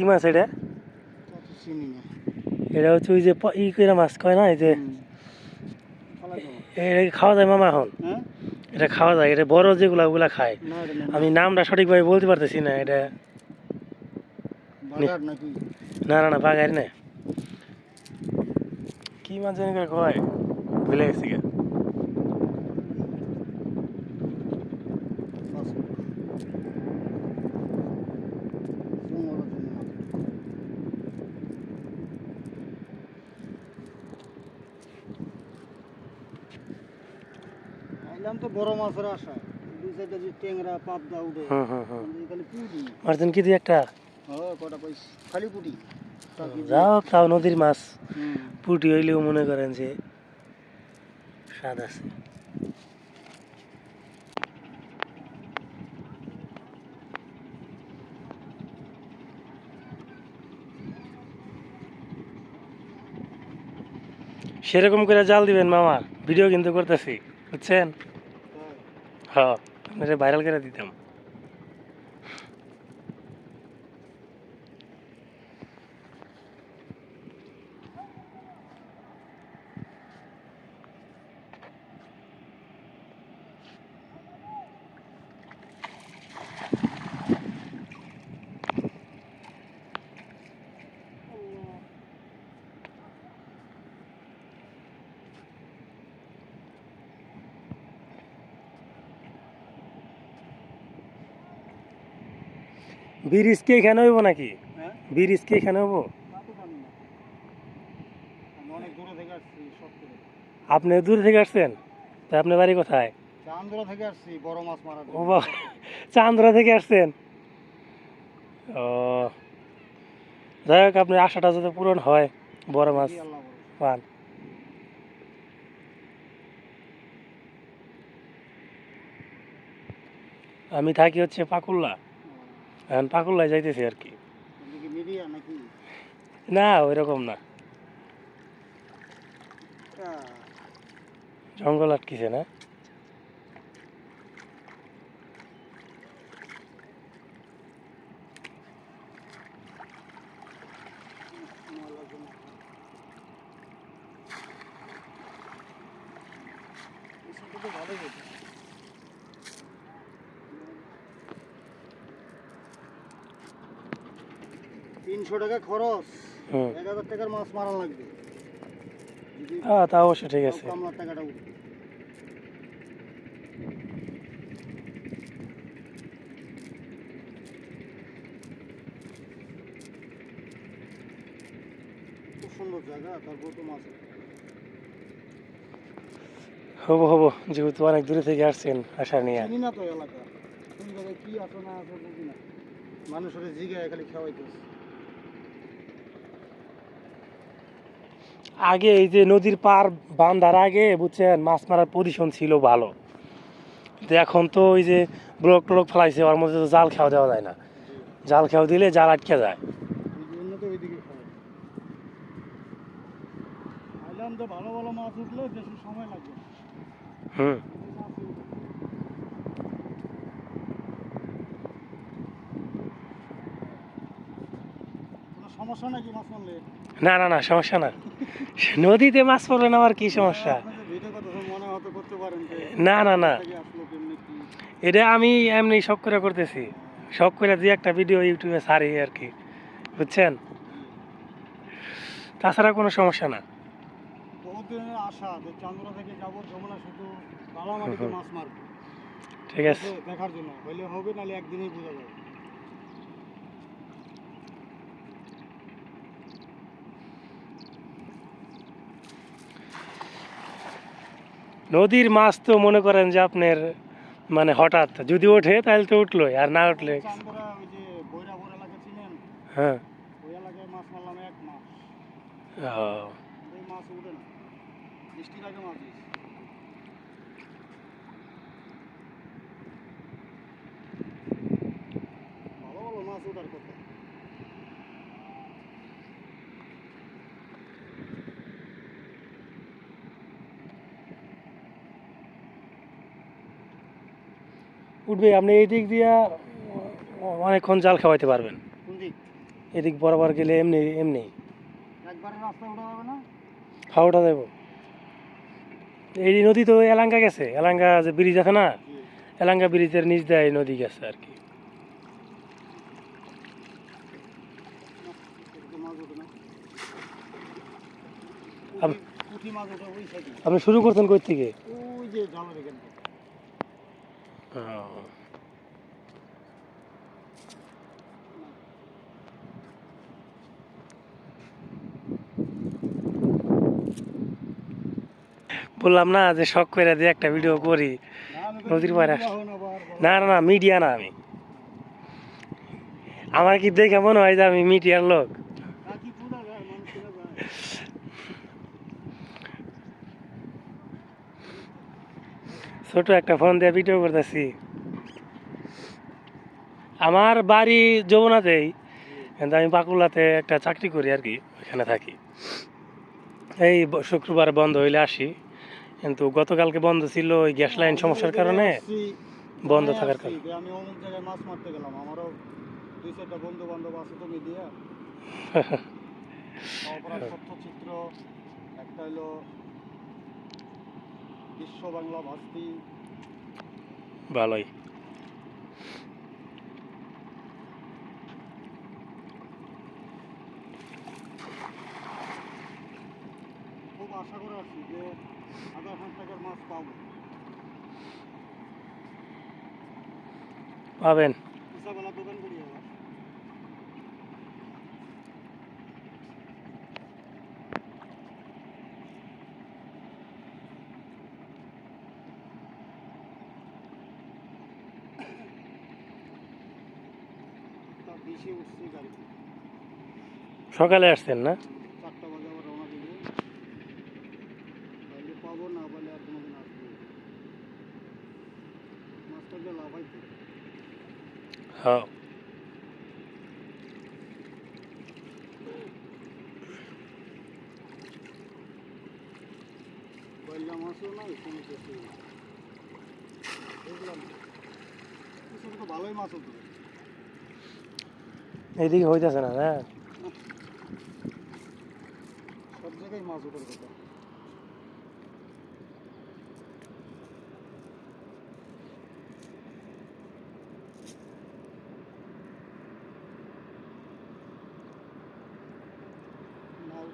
কি মাছ এটা? এটা হচ্ছে ওই যে ই করে মাছ কয় না এই যে। এটা খাওয়া যায় মামা এখন? হ্যাঁ? এটা খাওয়া যায় এটা বড় যেগুলা ওগুলা খায়। আমি নামটা সঠিকভাবে বলতে পারতেছি না এটা না না না বাগার না। কি মাছ জানি করে কয় ভুলে গেছি বড় মাছের আশায় দুই চারটা যে ট্যাংরা পাবদা উঠে। খালি পুঁটি। কি একটা? হ্যাঁ কটা খালি পুঁটি। যাও তাও নদীর মাছ। পুটি হইলেও মনে করেন যে স্বাদ আছে। সেরকম করে জাল দিবেন মামা। ভিডিও কিন্তু করতেছি। বুঝছেন। হ্যাঁ ভাইরাল করে দিতাম। ব্রিজ কি এখানে হইব নাকি? হ্যাঁ। ব্রিজ কি এখানে সব আপনি দূর থেকে আসছেন? তা আপনার বাড়ি কোথায়? চান্দুরা থেকে আসছি বড় মাছ মারার ও বাবা চান্দ্রা থেকে আসছেন? ও যাই হোক আপনার আশাটা যাতে পূরণ হয় বড় মাছ পান। আমি থাকি হচ্ছে পাকুল্লা। এখন পাকুল্লায় যাইতেছি আর কি। না ওইরকম না। জঙ্গল আটকিছে না? ময়লার জন্য। এই সাইডে তো ভালোই হতো। তিনশো টাকা খরচ। এক হাজার টাকার মাছ মারা লাগবে। হ্যাঁ তা অবশ্য ঠিক আছে। টাকাটা উঠবে। সুন্দর জায়গা তারপর তো মাছ হব হব যেহেতু অনেক দূরে থেকে আসছেন আশা নিয়ে। চিনি না তো এলাকা। কোন জায়গায় কি আছে না আছে বুঝি না। মানুষের জিগায় খালি খাওয়াইতেছে। আগে এই যে নদীর পার বান্ধার আগে বুঝছেন মাছ মারার পজিশন ছিল ভালো। তো এখন তো ওই যে ব্লক টলক ফেলাইছে ওর মধ্যে তো জাল খাওয়া দেওয়া যায় না। জাল খাওয়া দিলে জাল আটকে যায়। ভালো ভালো মাছ উঠলে সময় লাগে হুম এই মাছই উঠবে। কোনো সমস্যা নাকি মাছ মারলে? না না না সমস্যা না। নদীতে মাছ পড়বে না আমার কি সমস্যা? না না না। এটা আমি এমনি শখ করে করতেছি। শখ করে দিয়ে একটা ভিডিও ইউটিউবে ছাড়ি আর কি। বুঝছেন? তাছাড়া কোনো সমস্যা না। বহুত দিনের আশা যে চান্দুরা থেকে যাব যমুনা শুধু মাছ মারবো। ঠিক আছে। দেখার জন্য। হইলে হবে নাহলে একদিনেই বোঝা যাবে। নদীর মাছ তো মনে করেন যে আপনার মানে হঠাৎ যদি ওঠে তাহলে তো উঠলোই আর না উঠলে হ্যাঁ। ও, এই মাছ উঠে না বৃষ্টির আগে মাছ হয়েছে ভালো ভালো মাছ ওঠার কথা উঠবে আপনি এই দিক দিয়া অনেকক্ষণ জাল খাওয়াইতে পারবেন। এদিক বরাবর গেলে এমনি এমনি। উঠা হাওড়া দেবো এই নদী তো এলাঙ্গা গেছে এলাঙ্গা যে ব্রিজ আছে না এলাঙ্গা ব্রিজের নিচ দিয়ে এই নদী গেছে আর কি। আপনি শুরু করছেন কই থেকে? ওই যে থেকে বললাম না যে শখ করে দিয়ে একটা ভিডিও করি। নদীর পাড়ে। না না না মিডিয়া না আমি। আমার কি দেখে মনে হয় যে আমি মিডিয়ার লোক না, কি পুরা যায়, মানুষ চেনা যায়। ছোট একটা ফোন দিয়ে ভিডিও করতেছি। আমার বাড়ি যমুনাতেই কিন্তু আমি বাঁকুড়াতে একটা চাকরি করি আর কি ওখানে থাকি। এই শুক্রবার বন্ধ হইলে আসি কিন্তু গতকালকে বন্ধ ছিল ওই গ্যাস লাইন সমস্যার কারণে বন্ধ থাকার কারণে। আমি অমুক জায়গায় মাছ মারতে গেলাম আমারও দুই চারটা বন্ধু বান্ধব আছে তো মিডিয়া অপরাধ তথ্যচিত্র একটা হলো বিশ্ব বাংলা ভাস্তি। ভালোই। খুব আশা করে আসছি যে হাজার হাজার টাকার মাছ পাবো। পাবেন ইসাবেলা দোকান করি আবার উঠছি সকালে আসছেন না? চারটা বাজে আবার রওনা তাহলে পাবো না আর কোনোদিন আসব না। মাছটা হ্যাঁ। মাছও নাই কোনো কিছু দেখলাম। ভালোই মাছ হতো। এইদিকে হইতেছে না হ্যাঁ। সব জায়গায় মাছ ওঠার কথা নাও।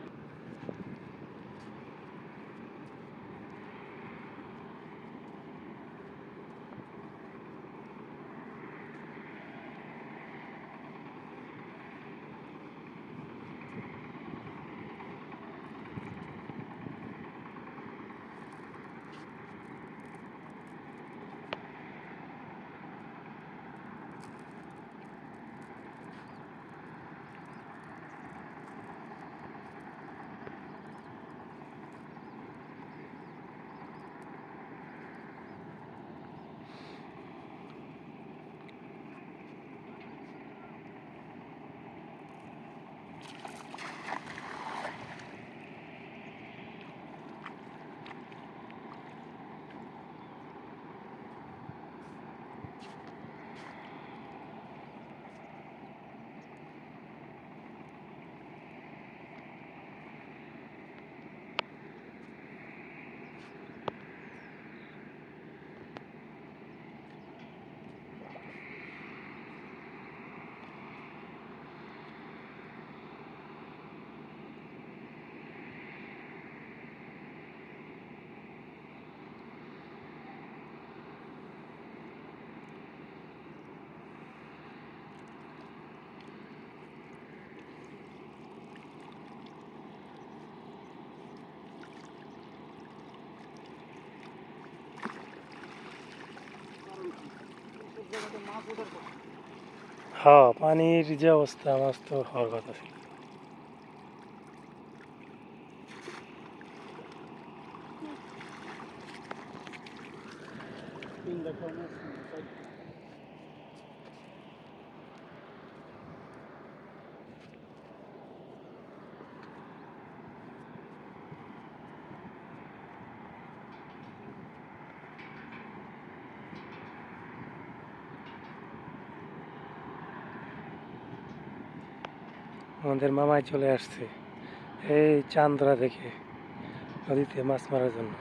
কারণ কি? এসব জায়গাতে মাছ ওঠার কথা হ্যাঁ পানির যে অবস্থা মাছ তো হওয়ার কথা ছিল তিন দেখা মাছ চার- আমাদের মামাই চলে আসছে। এই চান্দরা দেখে, নদীতে মাছ মারার জন্য।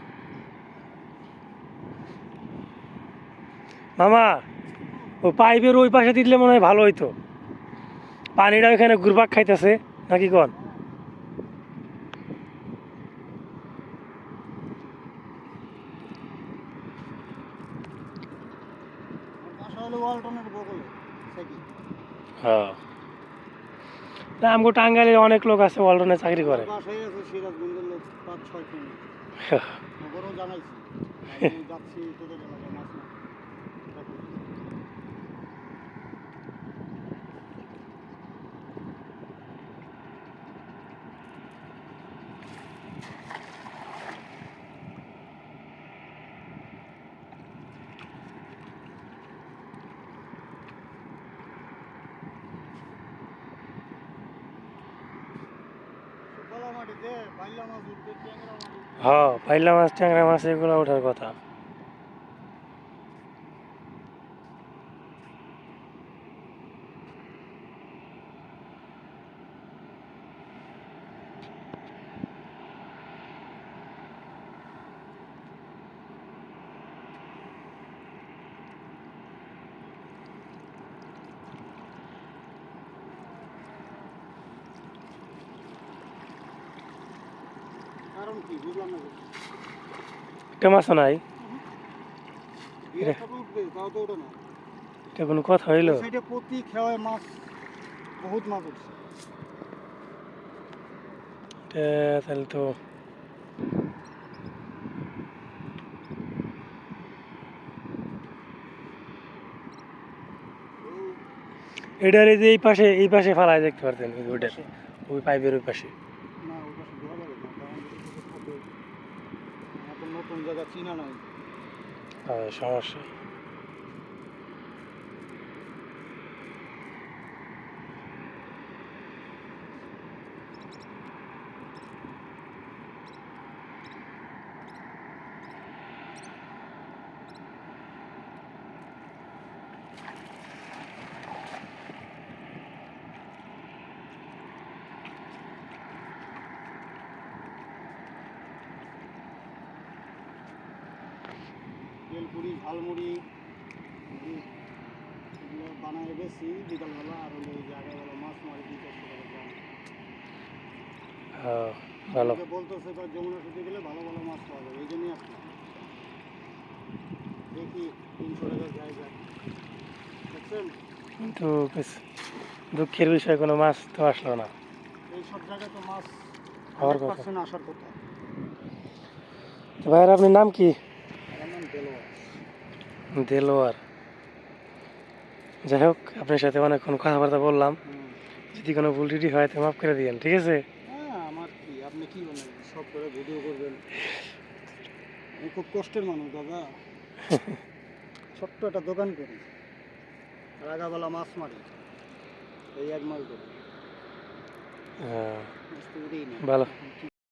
মামা, ও পাইপের ওই পাশে দিলে মনে হয় ভালো হইতো। পানিটা ওইখানে ঘুরপাক খাইতেছে, নাকি কন বাসা হলো ওয়ালটনের বগলে সাইকেল হ্যাঁ না আমগো টাঙ্গাইলের অনেক লোক আছে ওয়ালটনে চাকরি করে। জন। জানাইছি। যাচ্ছি তোদের এলাকায় মাছ মারতে। শুকলা মাটিতে বাইলা মাছ উঠবে ট্যাংরা মাছ উঠবে। হ্যাঁ পাইলা মাছ ট্যাংরা মাছ এগুলো ওঠার কথা। একটা মাছও নাই। এটা কোনো কথা হইল? প্রতি খেওয়ায় মাছ বহুত মাছ উঠছে। তাহলে তো এটার এই যে এই পাশে এই পাশে ফালাই দেখতে পারতেন ওইটার ওই পাইপের ওই পাশে না ওই পাশে ধরা যাবে না কারণ এটা তো থাকবে এখন নতুন জায়গা চিনা নাই হ্যাঁ, সমস্যা তেলপুরি ঝালমুড়ি এগুলো বানায় বেশি বিকালবেলা আর ওই জায়গাবেলা মাছ মারি দুই চারশো টাকা হ্যাঁ, ভালো। বলতেছে এবার যমুনা শুতে গেলে ভালো ভালো মাছ পাওয়া যাবে এই জন্যই আসলাম। দেখি তিনশো টাকার জায়গা। দেখছেন? কিন্তু দুঃখের বিষয় কোনো মাছ তো আসলো না। এই সব জায়গায় তো মাছ হওয়ার কথা। আসার কথা। ভাইয়ের আপনার নাম কি? দেলোয়ার। যাই হোক আপনার সাথে অনেকক্ষণ কথাবার্তা বললাম। যদি কোনো ভুল ত্রুটি হয় তো মাফ করে দিয়েন ঠিক আছে? হ্যাঁ আমার কি? আপনি কি বলেন? সব করে ভিডিও করবেন। আমি খুব কষ্টের মানুষ দাদা। ছোট্ট একটা দোকান করি। রাগাবেলা মাছ মারি। এই এক মাস ধরে হ্যাঁ। ভালো।